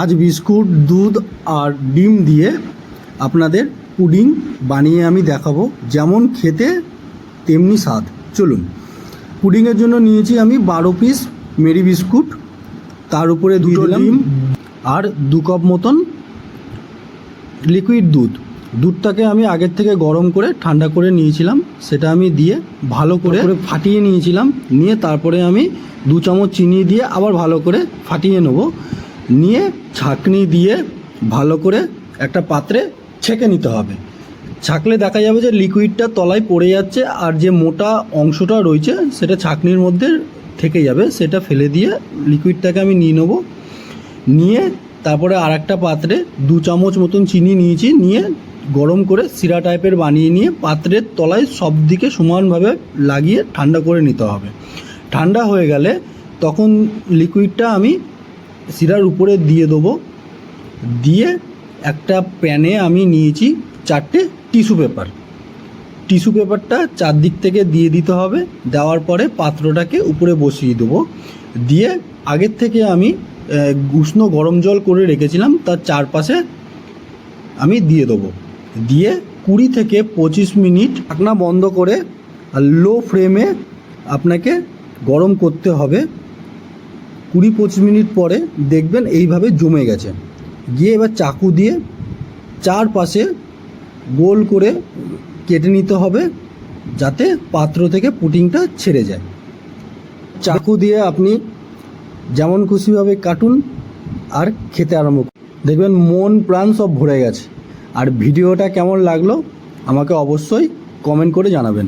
আজ বিস্কুট দুধ আর ডিম দিয়ে আপনাদের পুডিং বানিয়ে আমি দেখাবো। যেমন খেতে তেমনি স্বাদ। চলুন পুডিংয়ের জন্য নিয়েছি আমি বারো পিস মেরি বিস্কুট। তার উপরে দিয়ে দিলাম আর দু কাপ মতন লিকুইড দুধ। দুধটাকে আমি আগের থেকে গরম করে ঠান্ডা করে নিয়েছিলাম। সেটা আমি দিয়ে ভালো করে ফাটিয়ে নিয়েছিলাম। নিয়ে তারপরে আমি দু চামচ চিনি দিয়ে আবার ভালো করে ফাটিয়ে নেব। নিয়ে ছাঁকনি দিয়ে ভালো করে একটা পাত্রে ছেঁকে নিতে হবে। ছাঁকলে দেখা যাবে যে লিকুইডটা তলায় পড়ে যাচ্ছে আর যে মোটা অংশটা রয়েছে সেটা ছাঁকনির মধ্যে থেকে যাবে, সেটা ফেলে দিয়ে লিকুইডটাকে আমি নিয়ে নেব। নিয়ে তারপরে আর একটা পাত্রে দু চামচ মতন চিনি নিয়েছি, নিয়ে গরম করে সিরা টাইপের বানিয়ে নিয়ে পাত্রের তলায় সব দিকে সমানভাবে লাগিয়ে ঠান্ডা করে নিতে হবে। ঠান্ডা হয়ে গেলে তখন লিকুইডটা আমি সিরার উপরে দিয়ে দেবো। দিয়ে একটা প্যানে আমি নিয়েছি চারটে টিস্যু পেপার। টিস্যু পেপারটা চারদিক থেকে দিয়ে দিতে হবে, দেওয়ার পরে পাত্রটাকে উপরে বসিয়ে দেবো। দিয়ে আগের থেকে আমি উষ্ণ গরম জল করে রেখেছিলাম, তার চারপাশে আমি দিয়ে দেবো। দিয়ে কুড়ি থেকে পঁচিশ মিনিট ঢাকনা বন্ধ করে লো ফ্লেমে আপনাকে গরম করতে হবে। কুড়ি পঁচিশ মিনিট পরে দেখবেন এইভাবে জমে গেছে। গিয়ে এবার চাকু দিয়ে চারপাশে গোল করে কেটে নিতে হবে যাতে পাত্র থেকে পুটিংটা ছেড়ে যায়। চাকু দিয়ে আপনি যেমন খুশিভাবে কাটুন আর খেতে আরম্ভ করুন। দেখবেন মন প্রাণ সব ভরে গেছে। আর ভিডিওটা কেমন লাগল আমাকে অবশ্যই কমেন্ট করে জানাবেন।